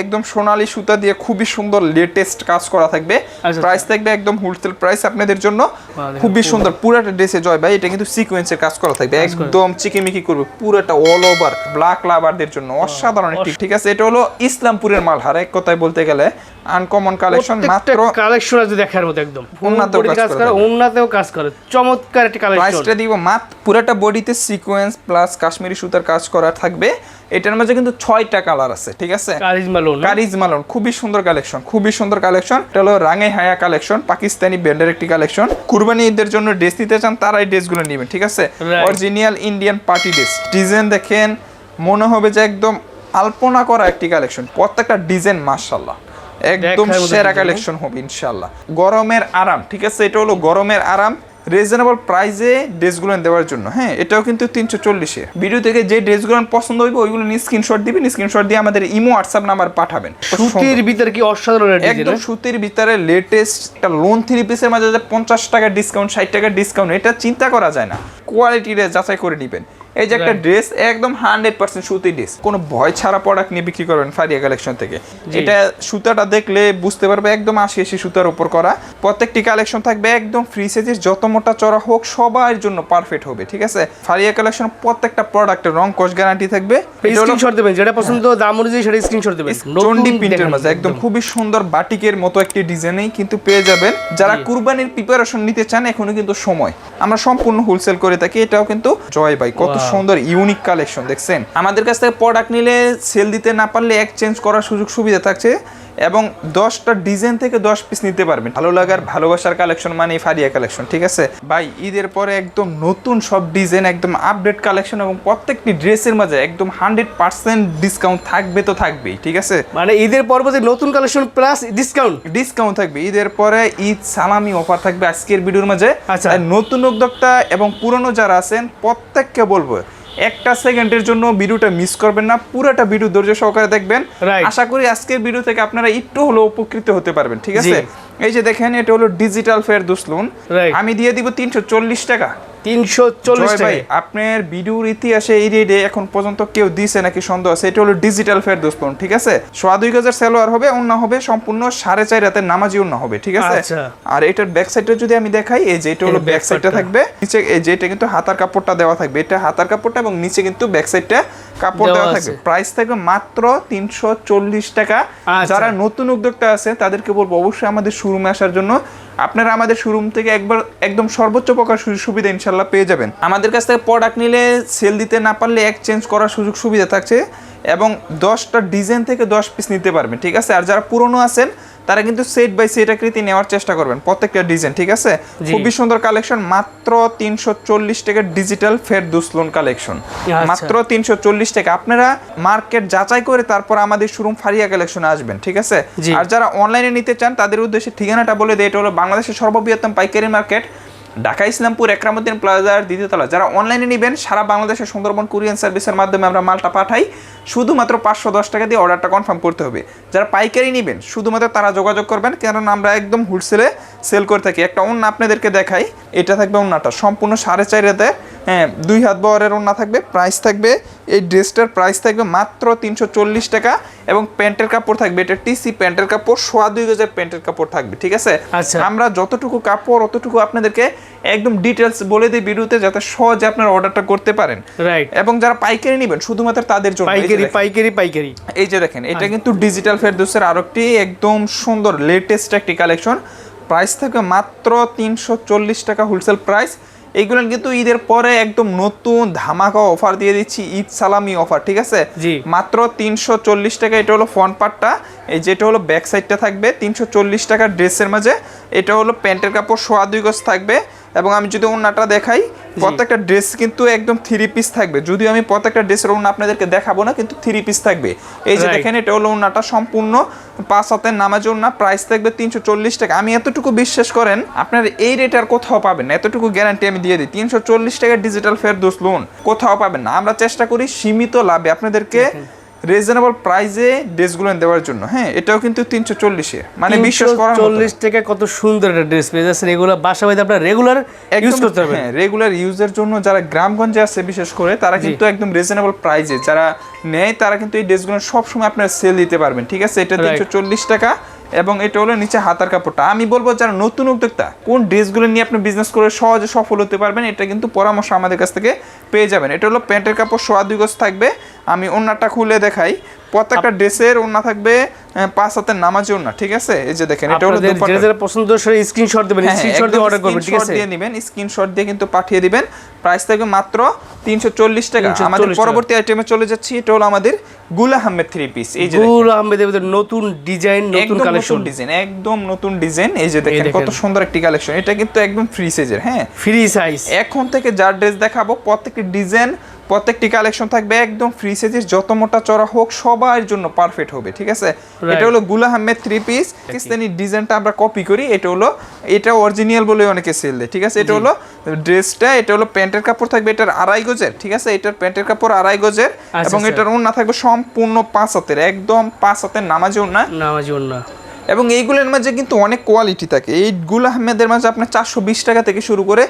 একদম সোনালী সুতা দিয়ে খুবই সুন্দর লেটেস্ট কাজ করা থাকবে। আচ্ছা। প্রাইস থাকবে একদম হোলসেল প্রাইস আপনাদের জন্য। খুবই সুন্দর পুরাটা ড্রেসে জয় ভাই এটা কিন্তু সিকোয়েন্সের কাজ করা থাকবে। একদম চিকিমিকি করবে পুরোটা অল ওভার ব্ল্যাক লাভারদের জন্য। অসাধারণ একটি ঠিক আছে এটা হলো ইসলামপুরের মাল হার এক কথায় বলতে গেলে। আনকমন কালেকশন মাত্র কালেকশন আছে দেখার মতো একদম। বডিতে কাজ করে ওন্নাতেও কাজ করে চমৎকার একটি কালেকশন প্রাইসটা দিব মাত্র পুরাটা বডিতে সিকোয়েন্স প্লাস কাশ্মীরি সুতার কাজ করা থাকবে। এটার মাঝে কিন্তু ছয়টা কালার আছে ঠিক আছে? কারিজমা লোন খুবই সুন্দর কালেকশন খুবই সুন্দর কালেকশন। এটা হলো রাঙে হায়া কালেকশন পাকিস্তানি ব্র্যান্ডের একটি কালেকশন। কুরবানি ঈদের জন্য ড্রেস নিতে চান তারা এই ড্রেসগুলো নেবেন ঠিক আছে? Original Indian party dress. Design দেখেন মনে হবে যে একদম আলপনা করা একটি কালেকশন। প্রত্যেকটা ডিজাইন মাশাল্লাহ একদম সেরা কালেকশন হবে ইনশাল্লাহ গরমের আরাম ঠিক আছে? এটা হলো গরমের আরাম। রিজনেবল প্রাইসে ড্রেসগুলো দেওয়ার জন্য। হ্যাঁ এটাও কিন্তু তিনশো চল্লিশে। ভিডিও থেকে যে ড্রেসগুলো পছন্দ হইবে ওইগুলো নিয়ে স্ক্রিনশট দিবেন স্ক্রিনশট দিয়ে আমাদের ইমো হোয়াটসঅ্যাপ নাম্বার পাঠাবেন। সুতির ভিতরে কি অসাধারণ একদম সুতির ভিতরে লেটেস্ট একটা লোন থ্রি পিসের মাঝে পঞ্চাশ টাকা ডিসকাউন্ট ষাট টাকা ডিসকাউন্ট এটা চিন্তা করা যায় না। কোয়ালিটিটা যাচাই করে নেবেন। এই যে একটা ড্রেস একদম হান্ড্রেড পার্সেন্ট সুতি ড্রেস কোনো ভয় ছাড়া প্রোডাক্ট নিয়ে বিক্রি করবেন ফারিয়া কালেকশন থেকে। এটা সুতাটা দেখলে বুঝতে পারবে একদম আশি আশি সুতার উপর করা। প্রত্যেকটি কালেকশন থাকবে একদম ফ্রি সাইজের যত মোটা চড়া হোক সবার জন্য পারফেক্ট হবে ঠিক আছে? ফারিয়া কালেকশন প্রত্যেকটা প্রোডাক্টের রং কোচ গ্যারান্টি থাকবে। স্ক্রিনশট দেবেন যেটা পছন্দ দাম অনুযায়ী সেটা স্ক্রিনশট দেবেন। চন্ডি প্রিন্টের মাঝে একদম খুবই সুন্দর বাটিকের মতো একটি ডিজাইনেই কিন্তু পেয়ে যাবেন। যারা কুরবানির প্রিপারেশন নিতে চান এখনও কিন্তু সময়। আমরা সম্পূর্ণ হোলসেল করে থাকি এটাও কিন্তু জয় ভাই। কত. সুন্দর ইউনিক কালেকশন দেখছেন? আমাদের কাছ থেকে প্রোডাক্ট নিলে সেল দিতে না পারলে এক্সচেঞ্জ করার সুযোগ সুবিধা থাকছে। এবং দশটা ডিজাইন থেকে দশ পিস নিতে পারবেন। ভালো লাগার ভালোবাসার কালেকশন মানে ফারিয়া কালেকশন ঠিক আছে? ভাই ঈদের পরে একদম নতুন সব ডিজাইন একদম আপডেট কালেকশন এবং প্রত্যেকটি ড্রেসের মাঝে একদম হান্ড্রেড পার্সেন্ট ডিসকাউন্ট থাকবে তো থাকবেই ঠিক আছে? মানে ঈদের পর যে নতুন কালেকশন প্লাস ডিসকাউন্ট ডিসকাউন্ট থাকবে। ঈদের পরে ঈদ সালামি অফার থাকবে আজকের ভিডিওর মাঝে। আচ্ছা। নতুন উদ্যোক্তা এবং পুরনো যারা আছেন প্রত্যেককে বলব একটা সেকেন্ডের জন্য ভিডিওটা মিস করবেন না পুরোটা ভিডিও ধৈর্য সহকারে দেখবেন. আশা করি আজকের ভিডিও থেকে আপনারা একটু হলেও উপকৃত হতে পারবেন ঠিক আছে। এই যে দেখেন এটা হলো ডিজিটাল ফেয়ার দুসলুন। আমি দিয়ে দিব তিনশো চল্লিশ টাকা। তিনশো চল্লিশ ভাই আপনার ভিডিওর ইতিহাসে এই রেডে এখন পর্যন্ত কেউ দিছে নাকি সন্দেহ আছে? এটা হলো ডিজিটাল ফেয়ার দোস্তন ঠিক আছে? সোয়া দুই গজের সেলোয়ার হবে অন্য হবে সম্পূর্ণ সাড়ে চার রাতের নামাজি অন্য হবে ঠিক আছে? আচ্ছা। আর এটার ব্যাক সাইডটা যদি আমি দেখাই এই যে এটা হলো ব্যাক সাইডটা টা। থাকবে। নিচে এই যে এটা কিন্তু হাতার কাপড়টা দেওয়া থাকবে। এটা হাতার কাপড়টা এবং নিচে কিন্তু ব্যাক সাইডটা কাপড় দেওয়া থাকবে। প্রাইস থাকবে মাত্র তিনশো চল্লিশ টাকা। আচ্ছা। যারা নতুন উদ্যোক্তা আছে তাদেরকে বলব অবশ্যই আমাদের শোরুমে আসার জন্য। আপনারা আমাদের শোরুম থেকে একবার একদম সর্বোচ্চ প্রকার সুযোগ সুবিধা ইনশাল্লাহ পেয়ে যাবেন। আমাদের কাছ থেকে প্রোডাক্ট নিলে সেল দিতে না পারলে এক্সচেঞ্জ করার সুযোগ সুবিধা থাকছে এবং দশটা ডিজাইন থেকে দশ পিস নিতে পারবেন ঠিক আছে? আর যারা পুরনো আছেন তারা কিন্তু সেট বাই সেট আকৃতি নেওয়ার চেষ্টা করবেন প্রত্যেকটা ডিজাইন ঠিক আছে? খুবই সুন্দর কালেকশন মাত্র তিনশো চল্লিশ টাকার ডিজিটাল ফের দুসলোন কালেকশন। মাত্র তিনশো চল্লিশ টাকা। আপনারা মার্কেট যাচাই করে তারপর আমাদের শোরুম ফারিয়া কালেকশন আসবেন ঠিক আছে? আর যারা অনলাইনে নিতে চান তাদের উদ্দেশ্যে ঠিকানাটা বলে দেয় এটা হলো বাংলাদেশের সর্ববৃহত্তম পাইকারি মার্কেট ঢাকা ইসলামপুর একরামুদ্দিন প্লাজার দ্বিতীয়তলা যারা অনলাইনে নেবেন, সারা বাংলাদেশের সুন্দরবন কুরিয়ান সার্ভিসের মাধ্যমে আমরা মালটা পাঠাই। শুধুমাত্র পাঁচশো দশ টাকা দিয়ে অর্ডারটা কনফার্ম করতে হবে। যারা পাইকারি নেবেন, শুধুমাত্র তারা যোগাযোগ করবেন কারণ আমরা একদম হোলসেলে সেল করে থাকি। একটা অন্য আপনাদেরকে দেখাই। এটা থাকবে অন্যটা। সম্পূর্ণ সাড়ে চার হাতে হ্যাঁ দুই হাত বহরের ওড়না থাকবে প্রাইস থাকবে এই ড্রেসটার প্রাইস থাকবে মাত্র তিনশো চল্লিশ টাকা এবং প্যান্টের কাপড় থাকবে এটা টিসি প্যান্টের কাপড় সোয়া দুই গজের প্যান্টের কাপড় থাকবে ঠিক আছে? আচ্ছা। আমরা যতটুকু কাপড় অতটুকু আপনাদেরকে একদম ডিটেলস বলে দিই ভিডিওতে যাতে সহজে আপনারা অর্ডারটা করতে পারেন। রাইট এবং যারা পাইকারি নেবেন শুধুমাত্র তাদের জন্য পাইকারি পাইকারি পাইকারি। এই যে দেখেন এটা কিন্তু ডিজিটাল ফেরদৌসের আরও একটি একদম সুন্দর লেটেস্ট একটি কালেকশন প্রাইস থাকবে মাত্র তিনশো চল্লিশ টাকা হোলসেল প্রাইস এইগুলো কিন্তু ঈদের পরে একদম নতুন ধামাকা অফার দিয়ে দিচ্ছি ঈদ সালামি অফার ঠিক আছে? জি। মাত্র তিনশো চল্লিশ টাকা এটা হলো ফ্রন্ট পার্টটা এই যেটা হলো ব্যাক সাইডটা থাকবে তিনশো চল্লিশ টাকার ড্রেসের মাঝে। এটা হলো প্যান্টের কাপড় সোয়া দুই গজ থাকবে। এবং আমি যদি ওনাটা দেখাই প্রত্যেকটা ড্রেস কিন্তু একদম থ্রি পিস থাকবে। যদিও আমি প্রত্যেকটা ড্রেসের ওনা আপনাদেরকে দেখাবো না কিন্তু থ্রি পিস থাকবে। এই যে. দেখেন এটা হলো ওনাটা সম্পূর্ণ পাঁচ হাতের নামাজ ওনা প্রাইস থাকবে তিনশো চল্লিশ টাকা। আমি এতটুকু বিশ্বাস করেন আপনার এই রেট আর কোথাও পাবেন না। এতটুকু গ্যারান্টি আমি দিয়ে দিই। তিনশো চল্লিশ টাকা ডিজিটাল ফেয়ার দোষ লোন কোথাও পাবেন না। আমরা চেষ্টা করি সীমিত লাভে। আপনাদেরকে রিজনেবল প্রাইসে ড্রেসগুলো দেওয়ার জন্য। হ্যাঁ এটাও কিন্তু তিনশো চল্লিশে। মানে বিশ্বাস মতো। চল্লিশ টাকা কত সুন্দর একটা ড্রেস পেয়ে যাচ্ছেন। এগুলো বাসা বাড়িতে আপনার রেগুলার ইউজ করতে পারবেন। হ্যাঁ রেগুলার ইউজের জন্য যারা গ্রামগঞ্জে আছে বিশেষ করে তারা কিন্তু একদম রিজনেবল প্রাইসে যারা নেয় তারা কিন্তু এই ড্রেসগুলো সবসময় আপনার সেল দিতে পারবেন ঠিক আছে? এটা তিনশো চল্লিশ টাকা এবং এটা হলো নিচে হাতার কাপড়টা। আমি বলব যারা নতুন উদ্যোক্তা কোন ড্রেসগুলো নিয়ে আপনি বিজনেস করে সহজে সফল হতে পারবেন এটা কিন্তু পরামর্শ আমাদের কাছ থেকে পেয়ে যাবেন। এটা হলো প্যান্টের কাপড় সোয়া দুই গজ থাকবে। আমি ওনাটা খুলে দেখাই। প্রত্যেকটা ড্রেসের ওনা থাকবে পাঁচ হাতের নামাজি ওন্না ঠিক আছে? এই যে দেখেন এটা হলো আপনাদের দুপাট্টা। যেটা পছন্দ সেটা স্ক্রিনশট দেবেন হ্যাঁ, স্ক্রিনশট দিয়ে অর্ডার করবেন ঠিক আছে? দিয়ে নেবেন স্ক্রিনশট দিয়ে কিন্তু পাঠিয়ে দিবেন। প্রাইস থাকবে মাত্র তিনশো চল্লিশ টাকা। আমাদের পরবর্তী আইটেমে চলে যাচ্ছি এটা হলো আমাদের গুল আহমেদ থ্রি পিস এই যে। গুল আহমেদের নতুন ডিজাইন নতুন একদম কালেকশন নতুন ডিজাইন একদম নতুন ডিজাইন এই যে দেখেন দেখেন। কত সুন্দর একটি কালেকশন এটা কিন্তু একদম ফ্রি সাইজের হ্যাঁ? ফ্রি সাইজ এখন থেকে যার ড্রেস দেখাবো প্রত্যেকটি ডিজাইন প্রত্যেকটি কালেকশন থাকবে একদম ফ্রি সাইজের যত মোটা চড়া হোক সবার জন্য পারফেক্ট হবে ঠিক আছে? এটা হলো গুল আহমেদ থ্রি পিস পাকিস্তানি ডিজাইনটা আমরা কপি করি। এটা হলো এটা অরিজিনাল বলে অনেকে সেল দেয় ঠিক আছে? এটা হলো ড্রেসটা এটা হলো প্যান্টের কাপড় থাকবে এটার আড়াই গজের ঠিক আছে? এটার প্যান্টের কাপড় আড়াই গজের আচ্ছা, এবং আচ্ছা। এটার ওন্না থাকবে সম্পূর্ণ পাঁচ হাতের একদম পাঁচ হাতের নামাজি ওন্না নামাজ না এবং এইগুলোর মাঝে কিন্তু অনেক কোয়ালিটি থাকে। এই গুল আহমেদের মাঝে আপনার চারশো বিশ টাকা থেকে শুরু করে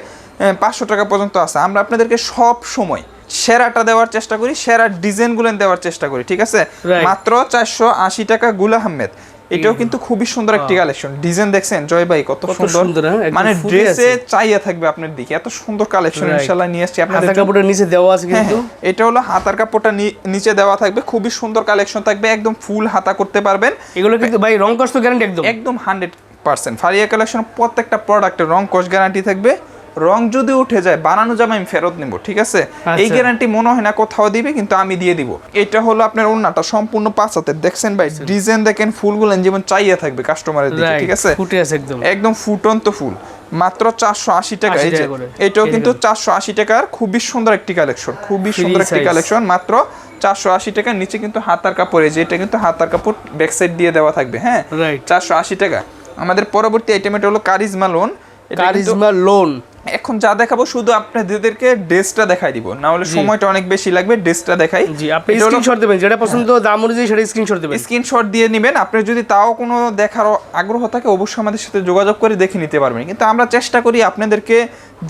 পাঁচশো টাকা পর্যন্ত আছে। আমরা আপনাদেরকে সব সময় সেরাটা দেওয়ার চেষ্টা করি সেরা ডিজাইনগুলো দেওয়ার চেষ্টা করি ঠিক আছে? মাত্র চারশো আশি টাকা গুল আহমেদ। এটাও কিন্তু খুবই সুন্দর একটি কালেকশন ডিজাইন দেখছেন জয় ভাই কত সুন্দর। হ্যাঁ? মানে ড্রেসে চাইয়া থাকবে আপনার দিকে। এত সুন্দর কালেকশন. ইনশাল্লাহ নিয়ে আসছি আপনাদের। কাপড়ের নিচে দেওয়া আছে হ্যাঁ, কিন্তু। হ্যাঁ, এটা হলো হাতার কাপড়টা নিচে দেওয়া থাকবে। খুবই সুন্দর কালেকশন থাকবে একদম ফুল হাতা করতে পারবেন। এগুলো কিন্তু ভাই রং কষ্ট গ্যারান্টি একদম। একদম হান্ড্রেড পার্সেন্ট ফারিয়া কালেকশন প্রত্যেকটা প্রোডাক্টের রং কোষ গ্যারান্টি থাকবে। রং যদি উঠে যায় বানানো জামা আমি ফেরত নেব ঠিক আছে? এই আচ্ছা। গ্যারান্টি মনে হয় না কোথাও দিবে কিন্তু আমি দিয়ে দিব। এটা হলো আপনার ওন্নাটা সম্পূর্ণ পাঁচ হাতের। দেখছেন ভাই ডিজাইন দেখেন ফুলগুলো যেমন চাইয়া থাকবে কাস্টমারের দিকে ঠিক আছে? ফুটে আছে একদম। একদম ফুটন্ত ফুল। মাত্র চারশো আশি টাকা এই যে এটাও কিন্তু চারশো আশি টাকার খুবই সুন্দর একটি কালেকশন খুবই সুন্দর একটি কালেকশন মাত্র চারশো আশি টাকার নিচে কিন্তু হাতার কাপড় এই যে এটা কিন্তু হাতার কাপড় ব্যাক সাইড দিয়ে দেওয়া থাকবে হ্যাঁ? চারশো আশি টাকা। আমাদের পরবর্তী আইটেম এটা হলো কারিজমা লোন কারিজমা লোন এখন যা দেখাবো শুধু আপনাদেরকে ড্রেসটা দেখাই দিব। না হলে সময়টা অনেক বেশি লাগবে ড্রেসটা দেখাই। জি আপনি স্ক্রিনশট দেবেন যেটা পছন্দ দাম অনুযায়ী সেটা স্ক্রিনশট দেবেন। স্ক্রিনশট দিয়ে নেবেন। আপনি যদি তাও কোনো দেখার আগ্রহ থাকে অবশ্যই আমাদের সাথে যোগাযোগ করে দেখে নিতে পারবেন। কিন্তু আমরা চেষ্টা করি আপনাদেরকে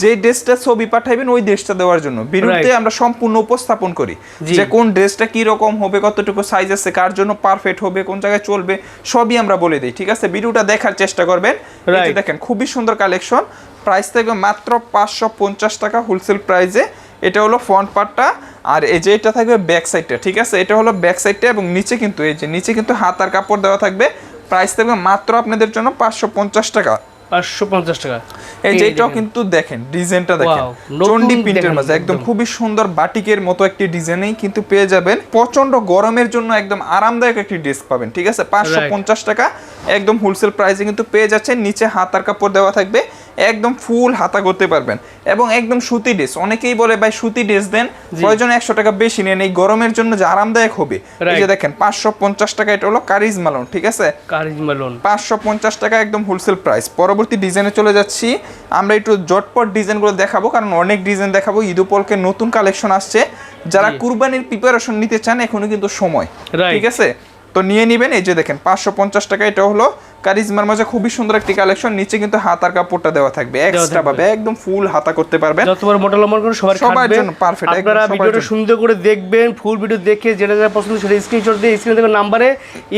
যে ড্রেসটা ছবি পাঠাইবেন ওই ড্রেসটা দেওয়ার জন্য। বিরুদ্ধে আমরা সম্পূর্ণ উপস্থাপন করি যে কোন ড্রেসটা কি রকম হবে কতটুকু সাইজ আছে কার জন্য পারফেক্ট হবে কোন জায়গায় চলবে সবই আমরা বলে দিই ঠিক আছে? ভিডিওটা দেখার চেষ্টা করবেন। দেখেন খুবই সুন্দর কালেকশন প্রাইস থাকবে মাত্র পাঁচশো পঞ্চাশ টাকা হোলসেল প্রাইসে এটা হলো ফ্রন্ট পার্টটা আর এই যে এটা থাকবে ব্যাক সাইডটা ঠিক আছে? এটা হলো ব্যাক সাইডটা এবং নিচে কিন্তু এই যে নিচে কিন্তু হাতার কাপড় দেওয়া থাকবে। প্রাইস থাকবে মাত্র আপনাদের জন্য পাঁচশো পঞ্চাশ টাকা। পাঁচশো পঞ্চাশ টাকা। এই যে কিন্তু দেখেন ডিজাইনটা দেখেন। চন্ডি প্রিন্টের মাঝে একদম একদম। খুবই সুন্দর বাটিকের মতো একটি ডিজাইনেই কিন্তু পেয়ে যাবেন। প্রচণ্ড গরমের জন্য একদম আরামদায়ক একটি ড্রেস পাবেন ঠিক আছে? পাঁচশো পঞ্চাশ টাকা একদম হোলসেল প্রাইসে কিন্তু পেয়ে যাচ্ছেন। নিচে হাতার কাপড় দেওয়া থাকবে। একদম ফুল হাতা করতে পারবেন। এবং একদম সুতি ড্রেস অনেকেই বলে ভাই সুতি ড্রেস দেন প্রয়োজন একশো টাকা বেশি নেন এই গরমের জন্য যে আরামদায়ক হবে। এই যে দেখেন পাঁচশো পঞ্চাশ টাকা এটা হলো কারিজ মালন ঠিক আছে? কারিজমা লোন পাঁচশো পঞ্চাশ টাকা একদম হোলসেল প্রাইস পরবর্তী ডিজাইনে চলে যাচ্ছি। আমরা একটু জটপট ডিজাইনগুলো দেখাবো কারণ অনেক ডিজাইন দেখাবো। ঈদ উপলক্ষে নতুন কালেকশন আসছে। যারা কুরবানির প্রিপারেশন নিতে চান এখনও কিন্তু সময় ঠিক আছে? তো নিয়ে নিবেন এই যে দেখেন পাঁচশো পঞ্চাশ টাকা এটা হলো কারিজমার মাঝে খুবই সুন্দর একটি কালেকশন নিচে কিন্তু হাতার কাপড়টা দেওয়া থাকবে। এক্সট্রা। পাবে একদম ফুল হাতা করতে পারবেন। যত বড় মোটা লম্বা করে সবার সবার জন্য একদম আপনারা ভিডিওটা সুন্দর করে দেখবেন ফুল ভিডিও দেখে যেটা যেটা পছন্দ সেটা স্ক্রিনশট দিয়ে স্ক্রিন দেবেন নাম্বারে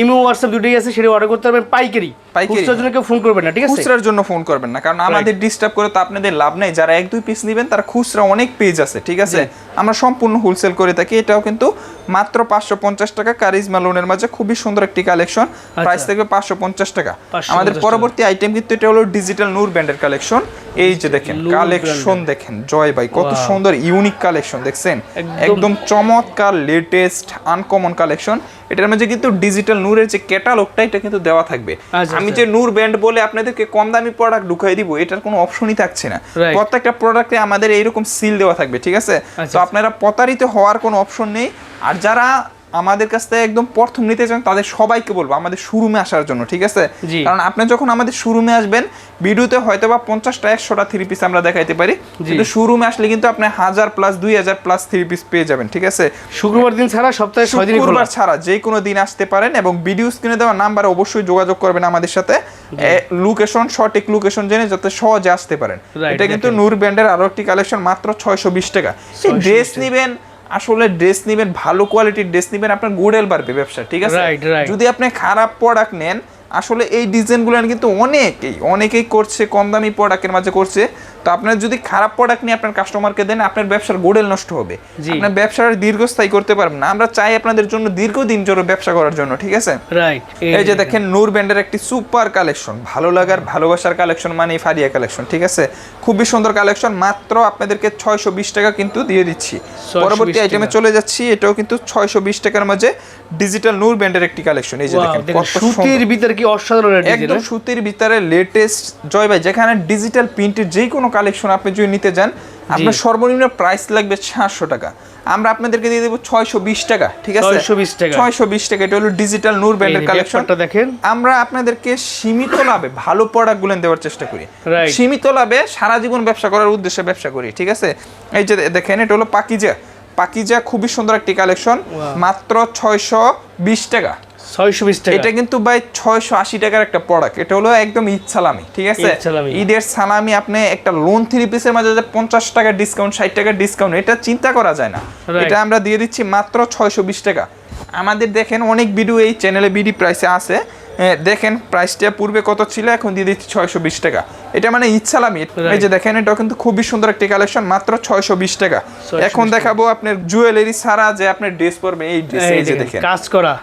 ইমো হোয়াটসঅ্যাপ দুটোই আছে সেটা অর্ডার করতে পারবেন। পাইকারি। পাইকারি। খুচরার জন্য কেউ ফোন করবেন না ঠিক আছে? খুচরার জন্য ফোন করবেন না কারণ আমাদের ডিস্টার্ব করে তো আপনাদের লাভ নেই। যারা এক দুই পিস নেবেন তারা খুচরা অনেক পেজ আছে ঠিক আছে? আমরা সম্পূর্ণ হোলসেল করে থাকি। এটাও কিন্তু মাত্র পাঁচশো পঞ্চাশ টাকা। কারিজমা লোনের মাঝে খুবই সুন্দর একটি কালেকশন প্রাইস থাকবে পাঁচশো পঞ্চাশ টাকা। 550 আমাদের পরবর্তী আইটেম কিন্তু এটা হলো ডিজিটাল নূর ব্যান্ডের কালেকশন এই যে দেখেন কালেকশন দেখেন জয় ভাই কত সুন্দর ইউনিক কালেকশন দেখছেন? একদম- চমৎকার লেটেস্ট আনকমন কালেকশন এটার মধ্যে কিন্তু ডিজিটাল নূরের যে ক্যাটালগটা এটা কিন্তু দেওয়া থাকবে। আচ্ছা, আমি আচ্ছা। যে নূর ব্যান্ড বলে আপনাদেরকে কম দামি প্রোডাক্ট ঢুকাই দিব এটার কোনো অপশনই থাকছে না। প্রত্যেকটা প্রোডাক্টে আমাদের এইরকম সিল দেওয়া থাকবে ঠিক আছে? তো আচ্ছা। আপনারা প্রতারিত হওয়ার কোনো অপশন নেই। আর যারা আমাদের কাছ থেকে একদম প্রথম নিতে চান তাদের সবাইকে বলব আমাদের শোরুমে আসার জন্য ঠিক আছে? কারণ আপনি যখন আমাদের শোরুমে আসবেন ভিডিওতে হয়তো বা পঞ্চাশটা একশোটা থ্রি পিস আমরা দেখাইতে পারি। কিন্তু শোরুমে আসলে কিন্তু আপনি হাজার প্লাস দুই হাজার প্লাস থ্রি পিস পেয়ে যাবেন ঠিক আছে? শুক্রবার দিন ছাড়া সপ্তাহে শুক্রবার ছাড়া যে কোনো দিন আসতে পারেন এবং ভিডিও স্ক্রিনে দেওয়া নাম্বারে অবশ্যই যোগাযোগ করবেন আমাদের সাথে। লোকেশন সঠিক লোকেশন জেনে যাতে সহজে আসতে পারেন। এটা কিন্তু। নূর ব্র্যান্ডের আরও একটি কালেকশন মাত্র ছয়শো বিশ টাকা। ড্রেস নিবেন আসলে ড্রেস নেবেন ভালো কোয়ালিটির ড্রেস নেবেন আপনার গুডেল বাড়বে ব্যবসা ঠিক আছে. যদি আপনি খারাপ প্রোডাক্ট নেন আসলে এই ডিজাইনগুলো কিন্তু অনেকেই অনেকেই করছে কম দামি প্রোডাক্টের মাঝে করছে। তো আপনার যদি খারাপ প্রোডাক্ট নিয়ে আপনার কাস্টমারকে দেন আপনার ব্যবসার গোডেল নষ্ট হবে। আপনার ব্যবসার দীর্ঘস্থায়ী করতে পারবেন না। আমরা চাই আপনাদের জন্য দীর্ঘদিন জোরে ব্যবসা করার জন্য ঠিক আছে? রাইট এই যে দেখেন নূর ব্যান্ডের একটি সুপার কালেকশন ভালো লাগার ভালোবাসার কালেকশন মানে ফারিয়া কালেকশন ঠিক আছে? খুবই সুন্দর কালেকশন মাত্র আপনাদেরকে ছয়শো বিশ টাকা কিন্তু দিয়ে দিচ্ছি। পরবর্তী আইটেমে চলে যাচ্ছি এটাও কিন্তু ছয়শো বিশ টাকার মাঝে ডিজিটাল নূর ব্যান্ডের একটি কালেকশন এই যে দেখেন সুতির ভিতরে কি অসাধারণ একদম সুতির ভিতরে লেটেস্ট জয় ভাই যেখানে ডিজিটাল প্রিন্টের যে কোনো কালেকশন আপনি যদি নিতে যান আপনার সর্বনিম্ন প্রাইস লাগবে সাতশো টাকা। আমরা আপনাদেরকে দিয়ে দেবো ছয়শো বিশ টাকা ঠিক আছে? 620 টাকা। ছয়শো বিশ টাকা এটা হলো ডিজিটাল নূর ব্যান্ডের কালেকশন দেখেন। আমরা আপনাদেরকে সীমিত লাভে ভালো প্রোডাক্টগুলো দেওয়ার চেষ্টা করি। সীমিত লাভে সারা জীবন ব্যবসা করার উদ্দেশ্যে ব্যবসা করি ঠিক আছে? এই যে দেখেন এটা হলো পাকিজা। পাকিজা খুবই সুন্দর একটি কালেকশন মাত্র ছয়শো বিশ টাকা। ছয়শো বিশ টাকা। এটা কিন্তু ভাই ছয়শো আশি টাকার একটা প্রোডাক্ট এটা হলো একদম ঈদ সালামি ঠিক আছে? ঈদের সালামি আপনি একটা লোন থ্রি পিসের মাঝে পঞ্চাশ টাকা ডিসকাউন্ট ষাট টাকা ডিসকাউন্ট এটা চিন্তা করা যায় না। এটা আমরা দিয়ে দিচ্ছি মাত্র ছয়শো বিশ টাকা। আমাদের দেখেন অনেক ভিডিও এই চ্যানেলে বিডি প্রাইসে আছে। দেখেন প্রাইসটা পূর্বে কত ছিল এখন দিয়ে দিচ্ছি ছয়শো বিশ টাকা। এটা মানে সালামি। এই যে দেখেন এটা কিন্তু খুবই সুন্দর একটি কালেকশন মাত্র ছয়শো বিশ টাকা। এখন দেখাবো আপনার জুয়েলারি ছাড়া যে আপনার ড্রেস পরবে এই ড্রেস এই যে দেখেন। কাজ করা।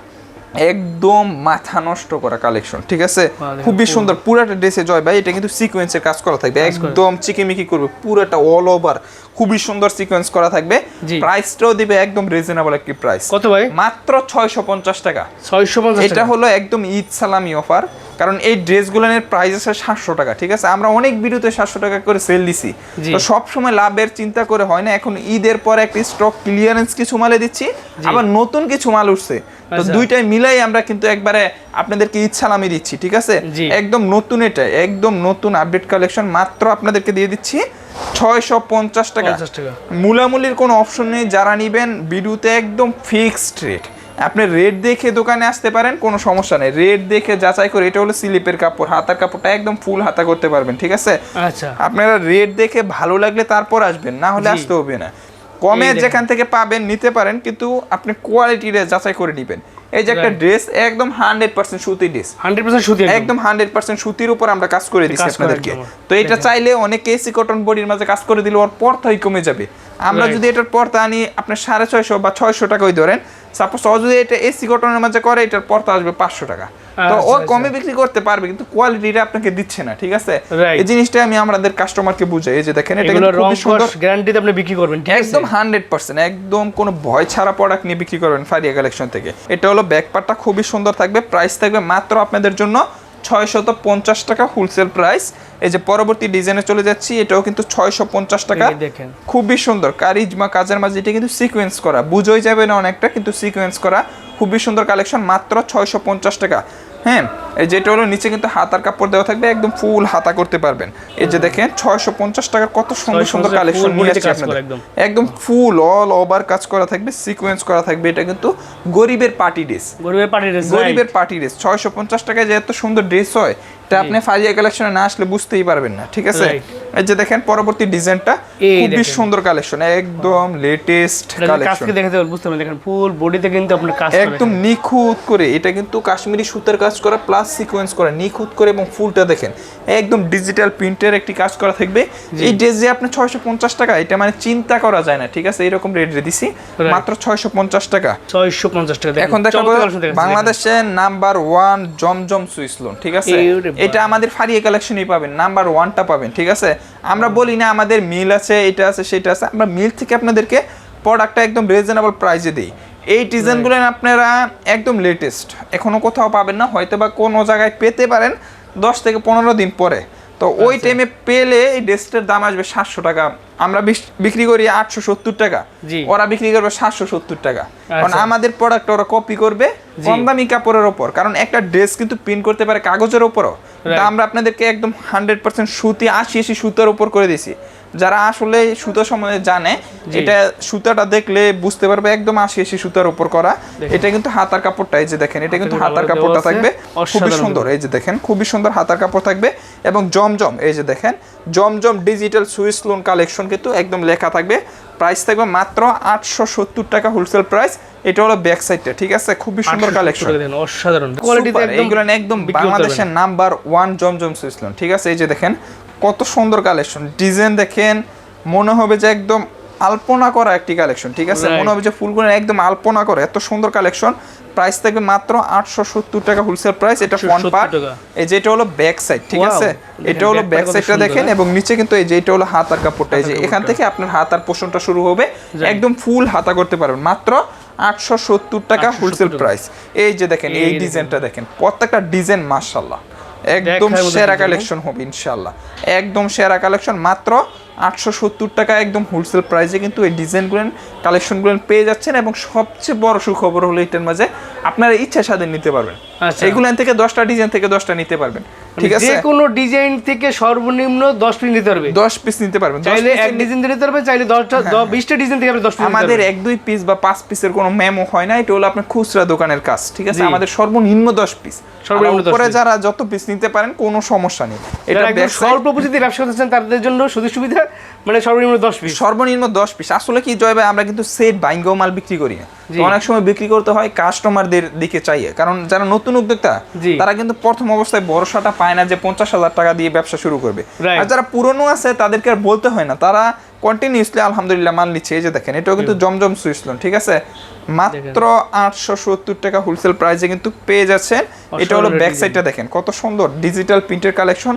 একদম মাথা নষ্ট করা কালেকশন ঠিক আছে? খুবই সুন্দর পুরাটা ড্রেসে জয় ভাই এটা কিন্তু সিকোয়েন্সের কাজ করা থাকবে একদম চিকিমিকি করবে পুরাটা অল ওভার খুবই সুন্দর সিকোয়েন্স করা থাকবে। প্রাইসটাও দিবে একদম রিজনেবল একটি প্রাইস কত ভাই? মাত্র ছয়শো পঞ্চাশ টাকা। ছয়শো পঞ্চাশ এটা হলো একদম ঈদ সালামি অফার কারণ এই ড্রেসগুলোর প্রাইস আছে সাতশো টাকা ঠিক আছে? আমরা অনেক ভিডিওতে সাতশো টাকা করে সেল দিছি। তো সব সময় লাভের চিন্তা করে হয় না। এখন ঈদের পরে একটা স্টক ক্লিয়ারেন্স কিছু মালে দিচ্ছি আবার নতুন কিছু মাল উঠছে। তো আচ্ছা। দুইটাই মিলাই আমরা কিন্তু একবারে আপনাদেরকে ঈদ সালামি দিচ্ছি ঠিক আছে? একদম নতুন এটা একদম নতুন আপডেট কালেকশন মাত্র আপনাদেরকে দিয়ে দিচ্ছি ছয়শো পঞ্চাশ টাকা। পঞ্চাশ টাকা। মূলামূলির কোনো অপশন নেই যারা নিবেন ভিডিওতে একদম ফিক্সড রেট আপনি রেট দেখে দোকানে আসতে পারেন কোনো সমস্যা নেই। রেট দেখে যাচাই করে এটা হলো স্লিপের কাপড়। হাতার কাপড়টা একদম ফুল হাতা করতে পারবেন ঠিক আছে? আচ্ছা। আপনারা রেট দেখে ভালো লাগলে তারপর আসবেন না হলে আসতে হবে না। কমে যেখান থেকে পাবেন নিতে পারেন কিন্তু আপনি কোয়ালিটির যাচাই করে নেবেন। এই যে একটা ড্রেস একদম হান্ড্রেড পার্সেন্ট সুতি ড্রেস হান্ড্রেড পার্সেন্ট সুতি একদম। হান্ড্রেড পার্সেন্ট সুতির উপর আমরা কাজ করে দিচ্ছি আপনাদেরকে। তো এটা চাইলে অনেক এসি কটন বডির মাঝে কাজ করে দিলে ওর পর্তাই কমে যাবে। আমরা যদি এটার পর্তা আনি আপনার সাড়ে ছয়শো বা ছয়শো টাকা ওই ধরেন সাপোজ ও যদি এটা এসি কটনের মাঝে করে এটার পর্তা আসবে পাঁচশো টাকা। তো ও আচ্ছা, কমে বিক্রি করতে পারবে কিন্তু কোয়ালিটিটা আপনাকে দিচ্ছে না ঠিক আছে? এই জিনিসটা আমি আমাদের কাস্টমারকে বুঝাই। এই যে দেখেন এটা কিন্তু রং খুবই সুন্দর। গ্যারান্টিতে আপনি বিক্রি করবেন একদম হান্ড্রেড পার্সেন্ট একদম কোনো ভয় ছাড়া প্রোডাক্ট নিয়ে বিক্রি করবেন ফারিয়া কালেকশন থেকে। এটা হলো ব্যাকপারটা খুবই সুন্দর থাকবে প্রাইস থাকবে মাত্র আপনাদের জন্য ছয়শত পঞ্চাশ টাকা হোলসেল প্রাইস এই যে পরবর্তী ডিজাইনে চলে যাচ্ছি এটাও কিন্তু ছয়শো পঞ্চাশ টাকা। দেখেন। খুবই সুন্দর। কারিজমা কাজের মাঝে এটা কিন্তু সিকোয়েন্স করা। বুঝোই যাবে না অনেকটা কিন্তু সিকোয়েন্স করা। খুবই সুন্দর কালেকশন মাত্র ছয়শো পঞ্চাশ টাকা। হ্যাঁ এই যেটা হলো নিচে কিন্তু হাতার কাপড় দেওয়া থাকবে একদম ফুল হাতা করতে পারবেন। এই যে দেখেন ছয়শো পঞ্চাশ টাকার কত সুন্দর সুন্দর কালেকশন নিয়ে আসছে আপনাদের। একদম। ফুল অল ওভার কাজ করা থাকবে সিকোয়েন্স করা থাকবে এটা কিন্তু গরিবের পার্টি ড্রেস গরিবের পার্টি ড্রেস গরিবের পার্টি ড্রেস ছয়শো পঞ্চাশ টাকায় যে এত সুন্দর ড্রেস হয় এটা আপনি ফারিয়া কালেকশনে না আসলে বুঝতেই পারবেন না ঠিক আছে? এই যে দেখেন পরবর্তী ডিজাইনটা খুবই সুন্দর কালেকশন একদম লেটেস্ট কালেকশন দেখাতে বুঝতে পারবেন দেখেন ফুল বডিতে কিন্তু আপনার কাজ একদম নিখুঁত করে এটা কিন্তু কাশ্মীরি সুতার কাজ করা প্লাস সিকোয়েন্স করা নিখুঁত করে এবং ফুলটা দেখেন। একদম ডিজিটাল প্রিন্টের একটি কাজ করা থাকবে। এই ড্রেস যে আপনি ছয়শো পঞ্চাশ টাকা এটা মানে চিন্তা করা যায় না ঠিক আছে? এরকম রেট দিছি। মাত্র ছয়শো পঞ্চাশ টাকা। ছয়শো পঞ্চাশ টাকা এখন চমৎকার বাংলাদেশের number one Zamzam Swiss lawn ঠিক আছে। এটা আমাদের ফারিয়ে কালেকশনই পাবেন নাম্বার ওয়ানটা পাবেন ঠিক আছে? আমরা বলি না আমাদের মিল আছে এটা আছে সেটা আছে আমরা মিল থেকে আপনাদেরকে প্রোডাক্টটা একদম রিজনেবল প্রাইসে দিই। এই ডিজাইনগুলো আপনারা একদম লেটেস্ট এখনও কোথাও পাবেন না হয়তো বা কোনো জায়গায় পেতে পারেন দশ থেকে পনেরো দিন পরে। তো ওই আচ্ছা। টাইমে পেলে এই ড্রেসটার দাম আসবে সাতশো টাকা। আমরা বিক্রি করি আটশো সত্তর টাকা। ওরা বিক্রি করবে সাতশো সত্তর টাকা। কারণ আচ্ছা। আমাদের প্রোডাক্ট ওরা কপি করবে কম দামি কাপড়ের ওপর। কারণ একটা ড্রেস কিন্তু প্রিন্ট করতে পারে কাগজের ওপরও। তা. আমরা আপনাদেরকে একদম হান্ড্রেড পার্সেন্ট সুতি আশি আশি সুতার উপর করে দিয়েছি। যারা আসলে সুতো সম্বন্ধে জানে এটা সুতাটা দেখলে বুঝতে পারবে একদম আশি আশি সুতার উপর করা। এটা কিন্তু হাতার কাপড়টা এই যে দেখেন এটা কিন্তু হাতার কাপড়টা থাকবে। খুবই সুন্দর এই যে দেখেন খুবই সুন্দর হাতার কাপড় থাকবে এবং জমজম এই যে দেখেন Zamzam digital Swiss lawn collection কিন্তু একদম লেখা থাকবে। প্রাইস থাকবে মাত্র আটশো সত্তর টাকা হোলসেল প্রাইস এটা হলো ব্যাক সাইডটা ঠিক আছে? খুবই সুন্দর কালেকশন অসাধারণ। এইগুলো একদম বাংলাদেশের number one Zamzam Swiss lawn ঠিক আছে? এই যে দেখেন কত সুন্দর কালেকশন ডিজাইন দেখেন মনে হবে যে একদম আলপনা করা একটি কালেকশন ঠিক আছে? মনে হবে যে ফুলগুলো একদম আলপনা করে এত সুন্দর কালেকশন প্রাইস থাকবে মাত্র আটশো সত্তর টাকা হোলসেল প্রাইস এটা ফ্রন্ট পার্ট এই যে এটা হলো ব্যাক সাইড ঠিক আছে? এটা হলো ব্যাক সাইডটা দেখেন হ্যাঁ? এবং নিচে কিন্তু এই যে এটা হলো হাতার কাপড়টা এই যে এখান থেকে আপনার হাতার পোষণটা শুরু হবে। একদম ফুল হাতা করতে পারবেন মাত্র আটশো সত্তর টাকা হোলসেল প্রাইস এই যে দেখেন এই ডিজাইনটা দেখেন। প্রত্যেকটা ডিজাইন মাশাল্লাহ একদম সেরা কালেকশন হবে ইনশাল্লাহ একদম সেরা কালেকশন মাত্র আটশো সত্তর টাকা একদম হোলসেল প্রাইসে কিন্তু এই ডিজাইনগুলো কালেকশনগুলো পেয়ে যাচ্ছেন এবং সবচেয়ে বড় সুখবর হলো এটার মাঝে আপনারা ইচ্ছা স্বাধীন নিতে পারবেন। এগুলো এগুলান থেকে দশটা ডিজাইন থেকে দশটা নিতে পারবেন। ঠিক আছে? যে কোনো ডিজাইন থেকে সর্বনিম্ন দশ পিস নিতে পারবে। দশ পিস নিতে পারবেন। চাইলে এক ডিজাইন নিতে পারবে চাইলে দশটা দ- বিশটা ডিজাইন থেকে আপনি দশ পিস আমাদের এক দুই পিস বা পাঁচ পিসের কোনো মেমো হয় না এটা হলো আপনার খুচরা দোকানের কাজ ঠিক আছে? আমাদের সর্বনিম্ন দশ পিস সর্বনিম্ন 10 উপরে যারা যত পিস নিতে পারেন কোনো সমস্যা নেই। এটা স্বল্প পুঁজিতে ব্যবসা করতেছেন তাদের জন্য সুযোগ সুবিধা মানে সর্বনিম্ন দশ পিস সর্বনিম্ন দশ পিস আসলে কি জয় ভাই আমরা কিন্তু সেট বাইঙ্গো মাল বিক্রি করি। না অনেক সময় বিক্রি করতে হয় কাস্টমারদের দিকে চাইয়ে। কারণ যারা নতুন উদ্যোক্তা তারা কিন্তু প্রথম অবস্থায় ভরসাটা পায় না যে পঞ্চাশ হাজার টাকা দিয়ে ব্যবসা শুরু করবে। আর যারা পুরনো আছে তাদেরকে আর বলতে হয় না। তারা কন্টিনিউসলি আলহামদুলিল্লাহ মাল নিচ্ছে। এই যে দেখেন এটাও কিন্তু জমজম সুইসলন ঠিক আছে? মাত্র আটশো সত্তর টাকা হোলসেল প্রাইসে কিন্তু পেয়ে যাচ্ছেন। এটা হলো ব্যাক সাইডটা দেখেন কত সুন্দর ডিজিটাল প্রিন্টের কালেকশন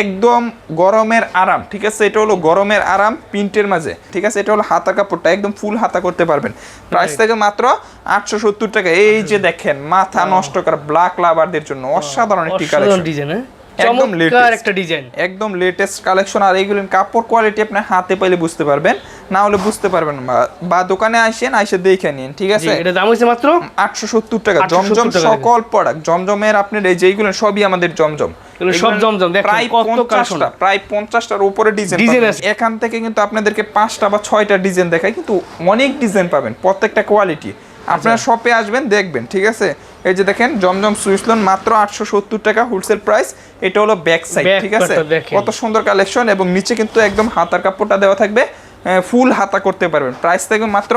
একদম গরমের আরাম ঠিক আছে? এটা হলো গরমের আরাম প্রিন্টের মাঝে ঠিক আছে? এটা হলো হাতা কাপড়টা একদম ফুল হাতা করতে পারবেন। প্রাইস থেকে মাত্র আটশো সত্তর টাকা। এই যে দেখেন মাথা নষ্ট করা ব্ল্যাক লাভারদের জন্য অসাধারণ একটি কালেকশন ডিজাইন হ্যাঁ? একদম latest। একটা ডিজাইন একদম লেটেস্ট কালেকশন আর এইগুলো কাপড় কোয়ালিটি আপনি হাতে পাইলে বুঝতে পারবেন। না হলে বুঝতে পারবেন বা দোকানে আসেন আইসে দেখে নিন ঠিক আছে? এটা দাম হচ্ছে মাত্র? আটশো সত্তর টাকা। জমজম সকল প্রোডাক্ট জমজমের আপনার এই যেইগুলো সবই আমাদের জমজম। সব জমজম, প্রায় পঞ্চাশটা। প্রায় পঞ্চাশটার উপরে ডিজাইন আছে। এখান থেকে কিন্তু আপনাদেরকে পাঁচটা বা ছয়টা ডিজাইন দেখায়। কিন্তু অনেক ডিজাইন পাবেন। প্রত্যেকটা কোয়ালিটি আপনারা আচ্ছা। শপে আসবেন দেখবেন ঠিক আছে? এই যে দেখেন জমজম সুইসলন মাত্র আটশো সত্তর টাকা হোলসেল প্রাইস এটা হলো ব্যাক সাইড ঠিক আছে। কত সুন্দর কালেকশন এবং নিচে কিন্তু একদম হাতার কাপড়টা দেওয়া থাকবে। ফুল হাতা করতে পারবেন। প্রাইস থাকবে মাত্র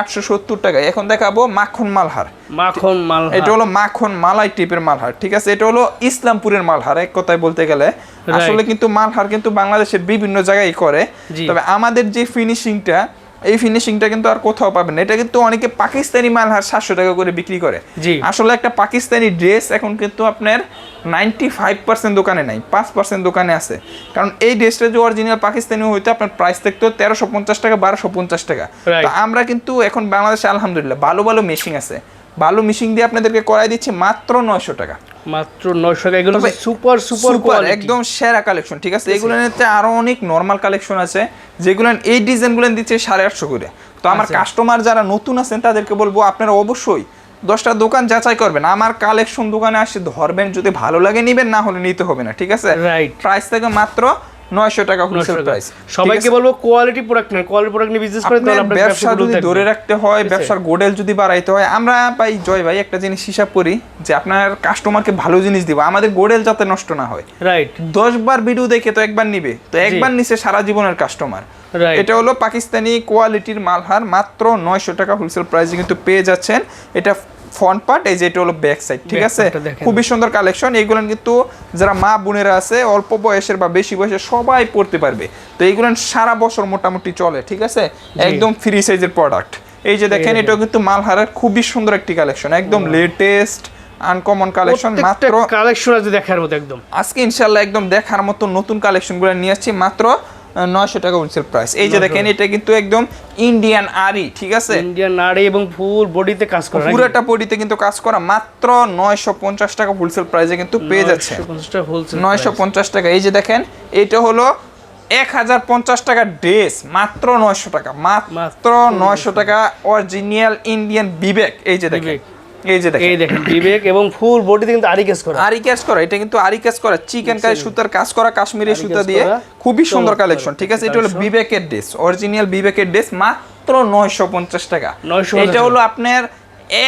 আটশো সত্তর টাকা এখন দেখাবো মাখন মালহার। মাখন মাল এটা হলো মাখন মালাই টাইপের মালহার ঠিক আছে? এটা হলো ইসলামপুরের মালহার এক কথায় বলতে গেলে। আসলে কিন্তু মালহার কিন্তু বাংলাদেশের বিভিন্ন জায়গায় করে। তবে আমাদের যে ফিনিশিংটা এই ফিনিশিংটা কিন্তু আর কোথাও পাবেন না। এটা কিন্তু অনেকে পাকিস্তানি মালহার সাতশো টাকা করে বিক্রি করে। জি। আসলে একটা পাকিস্তানি ড্রেস এখন কিন্তু আপনার নাইনটি ফাইভ পার্সেন্ট দোকানে নাই পাঁচ পার্সেন্ট দোকানে আছে। কারণ এই ড্রেসটা যে অরিজিনাল পাকিস্তানি হইতে আপনার প্রাইস থাকতো তেরোশো পঞ্চাশ টাকা বারোশো পঞ্চাশ টাকা। তো আমরা কিন্তু এখন বাংলাদেশে আলহামদুলিল্লাহ ভালো ভালো মেশিন আছে। ভালো মেশিন দিয়ে আপনাদেরকে করাই দিচ্ছি মাত্র নয়শো টাকা। মাত্র 900 টাকা। এগুলো সুপার সুপার কোয়ালিটি একদম সেরা কালেকশন ঠিক আছে? এগুলো নিতে আরও অনেক নরমাল কালেকশন আছে যেগুলো এই ডিজাইনগুলো দিচ্ছে সাড়ে আটশো করে। তো আমার আচ্ছা। কাস্টমার যারা নতুন আছেন তাদেরকে বলব আপনারা অবশ্যই দশটা দোকান যাচাই করবেন। আমার কালেকশন দোকানে আসে ধরবেন যদি ভালো লাগে নিবেন না হলে নিতে হবে না ঠিক আছে? রাইট প্রাইস থেকে মাত্র নয়শো টাকা হোলসেল প্রাইস সবাইকে বলব কোয়ালিটি প্রোডাক্ট কোয়ালিটি প্রোডাক্ট নিয়ে বিজনেস করে তাহলে আপনার ব্যবসা যদি ধরে রাখতে হয় ব্যবসার গোডেল যদি বাড়াইতে হয় আমরা ভাই জয় ভাই একটা জিনিস হিসাব করি যে আপনার কাস্টমারকে ভালো জিনিস দিব। আমাদের গোডেল যাতে নষ্ট না হয়। রাইট দশ বার ভিডিও দেখে তো একবার নিবে। তো একবার নিচে সারা জীবনের কাস্টমার এটা হলো পাকিস্তানি কোয়ালিটির মালহার মাত্র নয়শো টাকা হোলসেল প্রাইসে কিন্তু পেয়ে যাচ্ছেন। এটা ফ্রন্ট পার্ট এই যে এটা হলো ব্যাক সাইড ঠিক আছে। খুবই সুন্দর কালেকশন এইগুলো কিন্তু যারা মা বোনেরা আছে অল্প বয়সের বা বেশি বয়সের সবাই পড়তে পারবে। তো এইগুলো সারা বছর মোটামুটি চলে ঠিক আছে? একদম ফ্রি সাইজের প্রোডাক্ট এই যে দেখেন। এটাও কিন্তু মালহারের খুবই সুন্দর একটি কালেকশন একদম লেটেস্ট আনকমন কালেকশন মাত্র কালেকশন আছে দেখার মতো একদম। আজকে ইনশাল্লাহ একদম দেখার মতো নতুন কালেকশনগুলো নিয়ে আসছি মাত্র নয়শো টাকা হোলসেল প্রাইস এই যে দেখেন এটা কিন্তু একদম ইন্ডিয়ান আরি ঠিক আছে? ইন্ডিয়ান নাড়ি এবং ফুল বডিতে কাজ করা পুরোটা বডিতে কিন্তু কাজ করা মাত্র নয়শো পঞ্চাশ টাকা হোলসেল প্রাইসে কিন্তু পেয়ে যাচ্ছে। 950 টাকা নয়শো পঞ্চাশ টাকা। এই যে দেখেন এটা হলো এক হাজার পঞ্চাশ টাকা ড্রেস মাত্র নয়শো টাকা মাত্র নয়শো টাকা অরিজিনাল ইন্ডিয়ান বিবেক। এই যে দেখেন। এই যে দেখেন। এই দেখেন বিবেক এবং ফুল বডিতে কিন্তু আরি কেস করা। আরি কাজ করা এটা কিন্তু আরি কাজ করা চিকেন কারি সুতার কাজ করা কাশ্মীরি সুতা দিয়ে খুবই সুন্দর কালেকশন ঠিক আছে? এটা হলো বিবেকের ড্রেস অরিজিনাল বিবেকের ড্রেস মাত্র নয়শো পঞ্চাশ টাকা। এটা হলো আপনার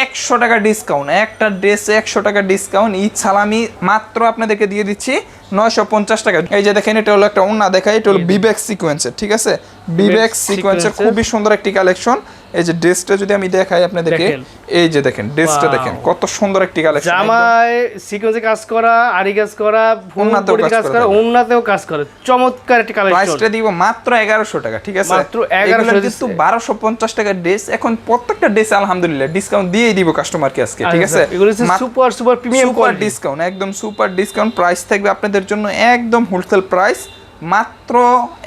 একশো টাকা ডিসকাউন্ট একটা ড্রেসে একশো টাকা ডিসকাউন্ট ঈদ সালামি মাত্র আপনাদেরকে দিয়ে দিচ্ছি নয়শো পঞ্চাশ টাকা। এই যে দেখেন এটা হলো একটা ওন্না দেখাই এটা হলো বিবেক সিকোয়েন্সের ঠিক আছে? বিবেক সিকোয়েন্সের খুবই সুন্দর একটি কালেকশন এই যে ড্রেসটা যদি আমি দেখাই আপনাদেরকে এই যে দেখেন ড্রেসটা দেখেন কত সুন্দর একটি কালেকশন জামায় সিকোয়েন্সে কাজ করা আরি কাজ করা ফুল কাজ করা। ওন্নাতেও কাজ করে চমৎকার একটি কালেকশন প্রাইসটা দিব মাত্র এগারোশো টাকা ঠিক আছে? মাত্র 1100 কিন্তু বারোশো পঞ্চাশ টাকার ড্রেস এখন প্রত্যেকটা ড্রেস আলহামদুলিল্লাহ ডিসকাউন্ট দিয়েই দিব কাস্টমারকে আজকে ঠিক আছে? এগুলো super super premium quality discount একদম সুপার ডিসকাউন্ট প্রাইস থাকবে আপনাদের জন্য একদম হোলসেল প্রাইস মাত্র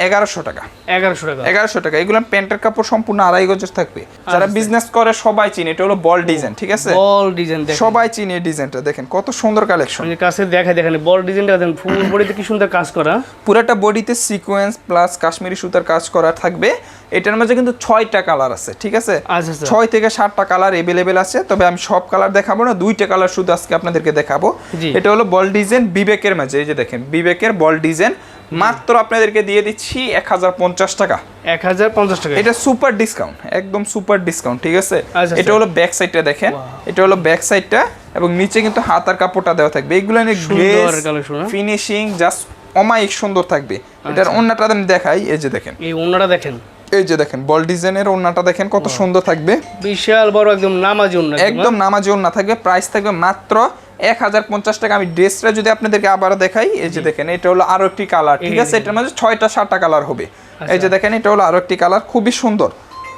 এগারোশো টাকা। এগারোশো টাকা। এগারোশো টাকা। এগুলো প্যান্টের কাপড় সম্পূর্ণ আড়াই গজের থাকবে। যারা বিজনেস করে সবাই চিনে। এটা হলো বল ডিজাইন ঠিক আছে? বল ডিজাইন সবাই চিনে ডিজাইনটা দেখেন কত সুন্দর কালেকশন কাছে দেখাই দেখেন বল ডিজাইনটা দেখেন ফুল বডিতে কি সুন্দর কাজ করা। পুরাটা বডিতে সিকোয়েন্স প্লাস কাশ্মীরি সুতার কাজ করা থাকবে। এটার মাঝে কিন্তু ছয়টা কালার আছে ঠিক আছে? আচ্ছা আচ্ছা। ছয় থেকে সাতটা কালার এভেলেবেল আছে। তবে আমি সব কালার দেখাবো না দুইটা কালার শুধু আজকে আপনাদেরকে দেখাবো। এটা হলো বল ডিজাইন বিবেকের মাঝে। এই যে দেখেন বিবেকের বল ডিজাইন মাত্র আপনাদেরকে দিয়ে দিচ্ছি এক হাজার পঞ্চাশ টাকা। এক হাজার পঞ্চাশ টাকা। এটা সুপার ডিসকাউন্ট একদম সুপার ডিসকাউন্ট ঠিক আছে? আচ্ছা, এটা হলো ব্যাক সাইডটা দেখেন। এটা হলো ব্যাক সাইডটা এবং নিচে কিন্তু হাতার কাপড়টা দেওয়া থাকবে। হ্যাঁ? ফিনিশিং জাস্ট অমায়িক সুন্দর থাকবে। এটার আচ্ছা। ওন্নাটা আমি দেখাই এই যে দেখেন। এই ওন্নাটা দেখেন। এই যে দেখেন বল ডিজাইনের ওন্নাটা দেখেন কত সুন্দর থাকবে। বিশাল বড় একদম নামাজি ওন্না একদম, একদম নামাজি ওন্না থাকবে। প্রাইস থাকবে মাত্র এক হাজার পঞ্চাশ টাকা। আমি ড্রেসটা যদি আপনাদেরকে আবার দেখাই এই যে দেখেন এটা হলো আরও একটি কালার ঠিক আছে? এটার মাঝে ছয়টা সাতটা কালার হবে। এই যে দেখেন এটা হলো আরও একটি কালার খুবই সুন্দর।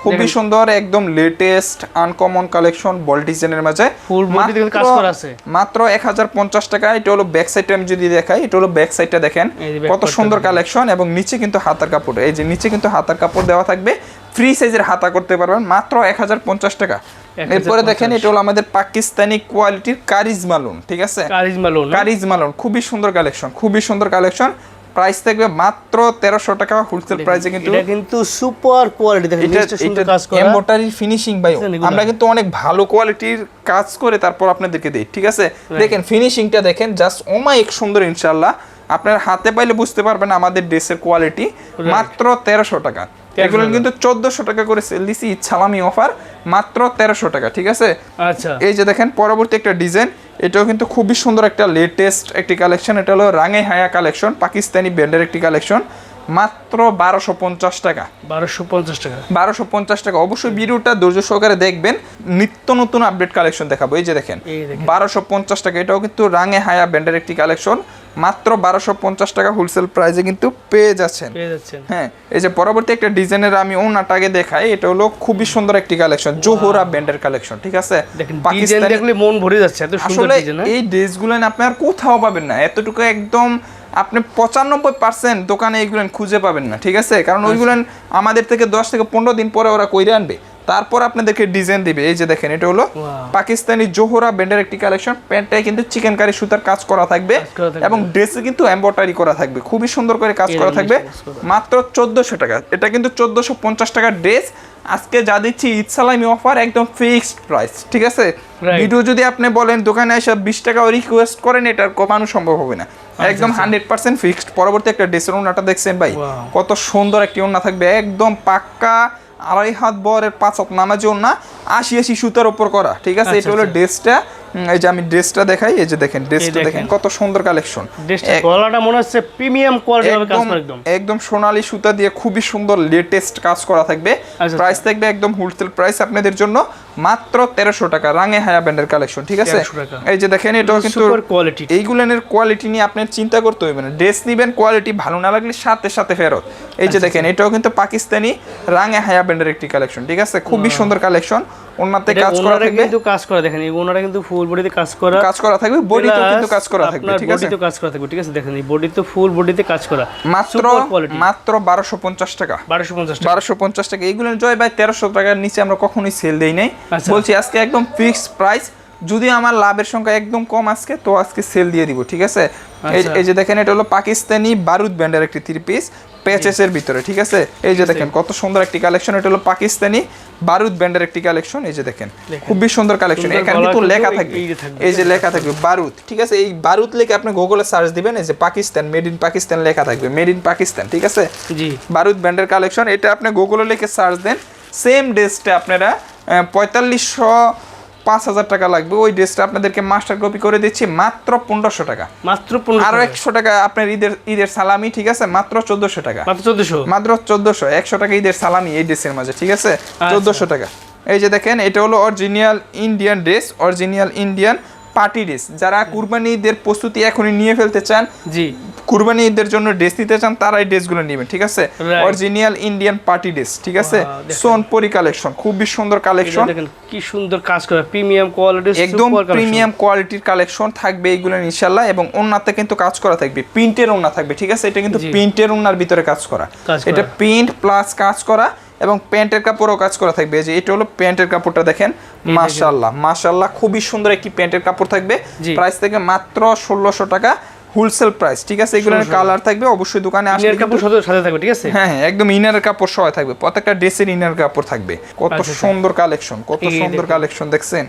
খুবই সুন্দর একদম লেটেস্ট আনকমন কালেকশন বল ডিজাইনের মাঝে। মাত্র- করা আছে। মাত্র এক হাজার পঞ্চাশ টাকা এটা হলো ব্যাক সাইডটা আমি যদি দেখাই এটা হলো ব্যাক সাইডটা দেখেন কত সুন্দর কালেকশন এবং নিচে কিন্তু হাতার কাপড় এই যে নিচে কিন্তু হাতার কাপড় দেওয়া থাকবে ফ্রি সাইজের হাতা করতে পারবেন মাত্র এক হাজার পঞ্চাশ টাকা। এরপরে দেখেন এটা হলো আমাদের পাকিস্তানি কোয়ালিটির কারিজমা লোন ঠিক আছে? কারিজমা লোন কারিজমা লোন খুবই সুন্দর কালেকশন খুবই সুন্দর কালেকশন প্রাইস থাকবে মাত্র তেরোশো টাকা হোলসেল প্রাইসে কিন্তু এটা কিন্তু সুপার কোয়ালিটি দেখেন এটা সুন্দর কাজ করা। এমব্রয়ডারি ফিনিশিং ভাই আমরা কিন্তু অনেক ভালো কোয়ালিটির কাজ করে তারপর আপনাদেরকে দিই ঠিক আছে? দেখেন ফিনিশিংটা দেখেন জাস্ট এক সুন্দর ইনশাআল্লাহ। আপনার হাতে পাইলে বুঝতে পারবেন আমাদের ড্রেসের কোয়ালিটি মাত্র তেরোশো টাকা। এগুলো কিন্তু চোদ্দশো টাকা করে সেল দিছি ছালামি অফার মাত্র তেরোশো টাকা ঠিক আছে? আচ্ছা। এই যে দেখেন পরবর্তী একটা ডিজাইন এটাও কিন্তু খুবই সুন্দর একটা লেটেস্ট একটি কালেকশন এটা হলো রাঙে হায়া কালেকশন পাকিস্তানি ব্র্যান্ডের একটি কালেকশন মাত্র বারোশো পঞ্চাশ টাকা। বারোশো পঞ্চাশ টাকা। বারোশো পঞ্চাশ টাকা। অবশ্যই ভিডিওটা ধৈর্য সহকারে দেখবেন। নিত্য নতুন আপডেট কালেকশন দেখাবো। এই যে দেখেন বারোশো পঞ্চাশ টাকা। এটাও কিন্তু রাঙে হায়া ব্র্যান্ডের একটি কালেকশন মাত্র বারোশো পঞ্চাশ টাকা হোলসেল প্রাইসে কিন্তু পেয়ে যাচ্ছেন। হ্যাঁ এই যে পরবর্তী একটা ডিজাইনের আমি ওনাটাকে দেখাই। এটা হলো খুবই সুন্দর একটি কালেকশন জোহরা ব্যান্ডের কালেকশন ঠিক আছে? পাকিস্তানি দেখলে মন ভরে যাচ্ছে। আসলে এই ড্রেসগুলো না আপনি আর কোথাও পাবেন না। এতটুকু একদম আপনি পঁচানব্বই পার্সেন্ট দোকানে এইগুলো খুঁজে পাবেন না ঠিক আছে কারণ আচ্ছা। ওইগুলো আমাদের থেকে দশ থেকে পনেরো দিন পরে ওরা কইরে আনবে তারপর আপনাদেরকে ডিজাইন দিবে। এই যে দেখেন এটা হলো পাকিস্তানি জোহরা ব্র্যান্ডের একটি কালেকশন প্যান্টটায় কিন্তু চিকেন কারি সুতার কাজ করা থাকবে। এবং ড্রেসে কিন্তু এম্বয়ডারি করা থাকবে। খুবই সুন্দর করে কাজ করা থাকবে। মাত্র চোদ্দোশো টাকা। এটা কিন্তু চোদ্দোশো পঞ্চাশ টাকার ড্রেস আজকে যা দিচ্ছি সালামি অফার একদম ফিক্সড প্রাইস ঠিক আছে. ভিডিও যদি আপনি বলেন দোকানে এসে বিশ টাকা রিকোয়েস্ট করেন এটার কমানো সম্ভব হবে না। একদম হান্ড্রেড পার্সেন্ট ফিক্সড পরবর্তী একটা ড্রেসের ওনাটা দেখছেন ভাই। কত সুন্দর একটি ওনা থাকবে। একদম পাক্কা আড়াই হাত বরের পাঁচ হাত নামাজি না আশি আশি সুতার উপর করা ঠিক আছে আচ্ছা, এটা হলো আচ্ছা। ড্রেসটা এই যে আমি ড্রেসটা দেখাই এই যে দেখেন ড্রেসটা দেখেন। কত সুন্দর কালেকশন ড্রেসটা গলাটা মনে হচ্ছে প্রিমিয়াম কোয়ালিটি হবে কাজ একদম একদম সোনালী সুতা দিয়ে খুবই সুন্দর লেটেস্ট কাজ করা থাকবে আচ্ছা। প্রাইস থাকবে একদম হোলসেল প্রাইস আপনাদের জন্য মাত্র তেরোশো টাকা রাঙে হায়া ব্যান্ডের কালেকশন ঠিক আছে? এই যে দেখেন এটাও কিন্তু কোয়ালিটি এইগুলানের কোয়ালিটি নিয়ে আপনার চিন্তা করতে হবে না। ড্রেস নিবেন কোয়ালিটি ভালো না লাগলে সাথে সাথে ফেরত। এই আচ্ছা, যে দেখেন এটাও কিন্তু পাকিস্তানি রাঙে হায়া ব্যান্ডের একটি কালেকশন ঠিক আছে? খুবই সুন্দর কালেকশন ওনাতে কাজ করা থাকবে। কিন্তু কাজ করা দেখেন ওনারা কিন্তু ফুল বডিতে কাজ করা। কাজ করা থাকবে Plus কিন্তু কাজ করা থাকবে ঠিক আছে? কাজ করা থাকবে ঠিক আছে? দেখেন এই বডিতে ফুল বডিতে কাজ করা। মাত্র মাত্র বারোশো পঞ্চাশ টাকা। বারোশো পঞ্চাশ টাকা। বারোশো পঞ্চাশ টাকা। এইগুলো জয় ভাই তেরোশো টাকার নিচে আমরা কখনোই সেল দেই নাই। আচ্ছা। বলছি আজকে একদম ফিক্সড প্রাইস যদি আমার লাভের সংখ্যা একদম কম আজকে তো আজকে সেল দিয়ে দিব ঠিক আছে? এই আচ্ছা। যে দেখেন এটা হলো পাকিস্তানি বারুদ ব্যান্ডের একটি থ্রি পিস প্যাচেসের ভিতরে ঠিক আছে? এই যে দেখেন কত সুন্দর একটি কালেকশন এটা হলো পাকিস্তানি বারুদ ব্যান্ডের একটি কালেকশন এই যে দেখেন। খুবই সুন্দর কালেকশন এখানে কিন্তু লেখা থাকবে। এই যে থাকবে। এই যে লেখা থাকবে বারুদ ঠিক আছে? এই বারুদ লিখে আপনি গুগলে সার্চ দিবেন এই যে পাকিস্তান মেড ইন পাকিস্তান লেখা থাকবে মেড ইন পাকিস্তান ঠিক আছে? জি। বারুদ ব্যান্ডের কালেকশন এটা আপনি গুগলে লিখে সার্চ দেন সেম ড্রেসটা আপনারা পঁয়তাল্লিশশো পাঁচ হাজার টাকা লাগবে। ওই ড্রেসটা আপনাদেরকে মাস্টার কপি করে দিচ্ছি মাত্র পনেরোশো টাকা। মাত্র আরও একশো টাকা আপনার ঈদের ঈদের সালামি ঠিক আছে? মাত্র চোদ্দশো টাকা। মাত্র চোদ্দশো? মাত্র চোদ্দশো একশো টাকা ঈদের সালামি এই ড্রেসের মাঝে ঠিক আছে? চোদ্দশো টাকা। এই যে দেখেন এটা হলো original Indian dress original Indian party dress. যারা কুরবানি ঈদের প্রস্তুতি এখনই নিয়ে ফেলতে চান জি। কুরবানি ঈদের জন্য ড্রেস নিতে চান তারা এই ড্রেসগুলো নেবেন ঠিক আছে. অরিজিনাল ইন্ডিয়ান পার্টি ড্রেস ঠিক আছে। সোনপরি কালেকশন খুবই সুন্দর কালেকশন কি সুন্দর কাজ করে প্রিমিয়াম কোয়ালিটি একদম প্রিমিয়াম কোয়ালিটির কালেকশন থাকবে এইগুলো ইনশাল্লাহ এবং ওন্নাতে কিন্তু কাজ করা থাকবে প্রিন্টের ওন্না থাকবে ঠিক আছে? এটা কিন্তু প্রিন্টের ওন্নার ভিতরে কাজ করা। এটা প্রিন্ট প্লাস কাজ করা এবং প্যান্টের কাপড়ও কাজ করা থাকবে। যে এটা হলো প্যান্টের কাপড়টা দেখেন। মাশাল্লাহ মাশাল্লাহ খুবই সুন্দর একটি প্যান্টের কাপড় থাকবে। প্রাইস থেকে মাত্র ষোলোশো টাকা হোলসেল প্রাইস ঠিক আছে? এগুলোর কালার থাকবে অবশ্যই দোকানে আসলে ইনার কাপড় সাথে সাথে থাকবে ঠিক আছে? হ্যাঁ হ্যাঁ একদম ইনারের কাপড় সহ থাকবে। প্রত্যেকটা ড্রেসের ইনার কাপড় থাকবে। কত আচ্ছা, আচ্ছা। সুন্দর কালেকশন কত সুন্দর কালেকশন দেখছেন?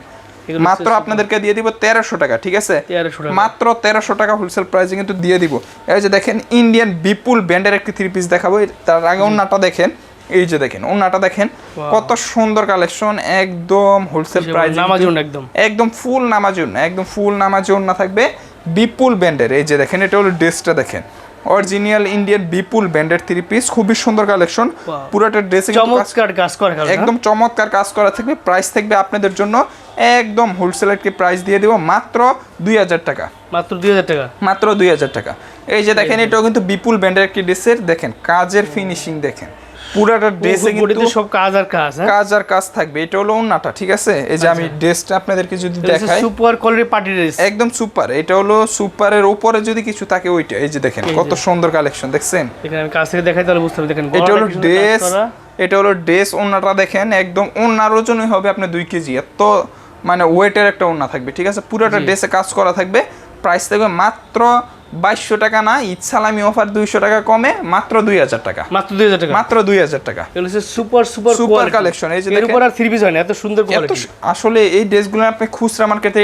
মাত্র আপনাদেরকে দিয়ে দিব তেরোশো টাকা ঠিক আছে? মাত্র তেরোশো টাকা হোলসেল প্রাইসে কিন্তু দিয়ে দিব। এই যে দেখেন ইন্ডিয়ান বিপুল ব্যান্ডের একটি থ্রি পিস দেখাবো। তার আগে ওন্নাটা দেখেন। এই যে দেখেন ওন্নাটা দেখেন কত সুন্দর কালেকশন একদম হোলসেল প্রাইস নামাজুন একদম। একদম ফুল নামাজুন একদম ফুল নামাজুন না থাকবে বিপুল ব্যান্ডের। এই যে দেখেন এটা হলো ড্রেসটা দেখেন। অরিজিনাল ইন্ডিয়ান বিপুল ব্যান্ডের থ্রি পিস খুবই সুন্দর কালেকশন. পুরোটা ড্রেসিং চমৎকার কাজ করে একদম চমৎকার কাজ করা থাকবে। প্রাইস থাকবে আপনাদের জন্য একদম হোলসেল একটি প্রাইস দিয়ে দেবো মাত্র দুই হাজার টাকা। মাত্র দুই হাজার টাকা? মাত্র দুই হাজার টাকা। এই যে দেখেন এটাও কিন্তু বিপুল ব্যান্ডের একটি ড্রেসের দেখেন কাজের ফিনিশিং দেখেন। পুরাটা ড্রেসে কিন্তু সব কাজ আর কাজ হ্যাঁ? কাজ আর কাজ থাকবে। এটা হলো ওন্নাটা ঠিক আছে? এই যে আমি ড্রেসটা আপনাদেরকে যদি দেখাই। সুপার কোয়ালিটি পার্টি ড্রেস একদম সুপার এটা হলো সুপারের উপরে যদি কিছু থাকে ওইটা এই যে দেখেন কত সুন্দর কালেকশন দেখছেন? এখানে আমি কাছ থেকে দেখাই তাহলে বুঝতে দেখেন এটা হলো ড্রেস এটা হলো ড্রেস ওনাটা দেখেন একদম ওনার ওজনই হবে আপনার দুই কেজি। এত মানে ওয়েটের একটা ওনা থাকবে ঠিক আছে? পুরোটা। ড্রেসে কাজ করা থাকবে। প্রাইস থাকবে মাত্র বাইশশো টাকা না ঈদ সালামি অফার দুইশো টাকা কমে মাত্র দুই হাজার টাকা। মাত্র দুই হাজার টাকা? মাত্র দুই হাজার টাকা। সুপার সুপার সুপার কালেকশন এই যে। আর থ্রি পিস হয় না এত সুন্দর আসলে এই ড্রেসগুলো আপনি খুচরা মার্কেটে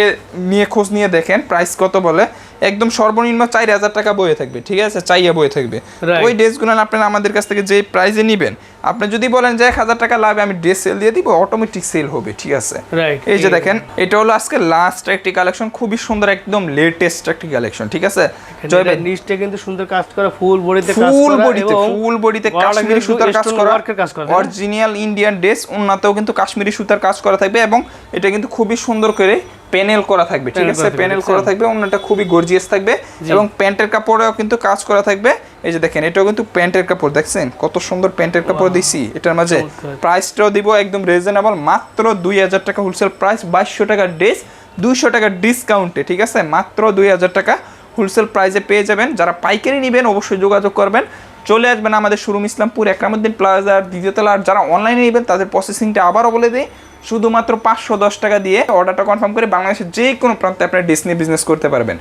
নিয়ে খোঁজ নিয়ে দেখেন প্রাইস কত বলে। একদম সর্বনিম্ন চার হাজার টাকা বয়ে থাকবে ঠিক আছে? চাইয়া বয়ে থাকবে। ওই ড্রেসগুলো আপনারা আমাদের কাছ থেকে যে প্রাইসে নিবেন আপনি যদি বলেন যে এক হাজার টাকা লাভে আমি ড্রেস সেল দিয়ে দিব অটোমেটিক সেল হবে ঠিক আছে? এই যে দেখেন এটা হলো আজকে লাস্ট একটি কালেকশন খুবই সুন্দর একদম লেটেস্ট একটি কালেকশন ঠিক আছে? জয় ভাই। নিচটা কিন্তু সুন্দর কাজ করা ফুল বডিতে কাজ ফুল করা বডিতে এবং ফুল বডিতে কাশ্মীরি সুতার কাজ করা work এর কাজ করা, তাই না? অরিজিনাল ইন্ডিয়ান ড্রেস উন্নতেও কিন্তু কাশ্মীরি সুতার কাজ করা থাকবে এবং এটা কিন্তু খুবই সুন্দর করে প্যানেল করা থাকবে ঠিক আছে? প্যানেল করা থাকবে অন্যটা খুবই গর্জিয়াস থাকবে এবং প্যান্টের কাপড়েও কিন্তু কাজ করা থাকবে। এই যে দেখেন এটাও কিন্তু প্যান্টের কাপড় দেখছেন? কত সুন্দর প্যান্টের কাপড় দিছি এটার মাঝে। প্রাইসটাও দিব একদম রিজনেবল মাত্র দুই হাজার টাকা হোলসেল প্রাইস বাইশশো টাকার ড্রেস দুইশো টাকার ডিসকাউন্টে ঠিক আছে? মাত্র দুই হাজার টাকা হোলসেল প্রাইসে পেয়ে যাবেন। যারা পাইকারি নেবেন অবশ্যই যোগাযোগ করবেন। চলে আসবেন আমাদের শোরুম ইসলামপুর একরামুদ্দিন প্লাজার দ্বিতীয়তলা আর যারা অনলাইনে নেবেন তাদের প্রসেসিংটা আবারও বলে দিই। শুধুমাত্র পাঁচশো দশ টাকা দিয়ে অর্ডারটা কনফার্ম করে বাংলাদেশের যে কোনো প্রান্তে আপনি ডিসনি বিজনেস করতে পারবেন।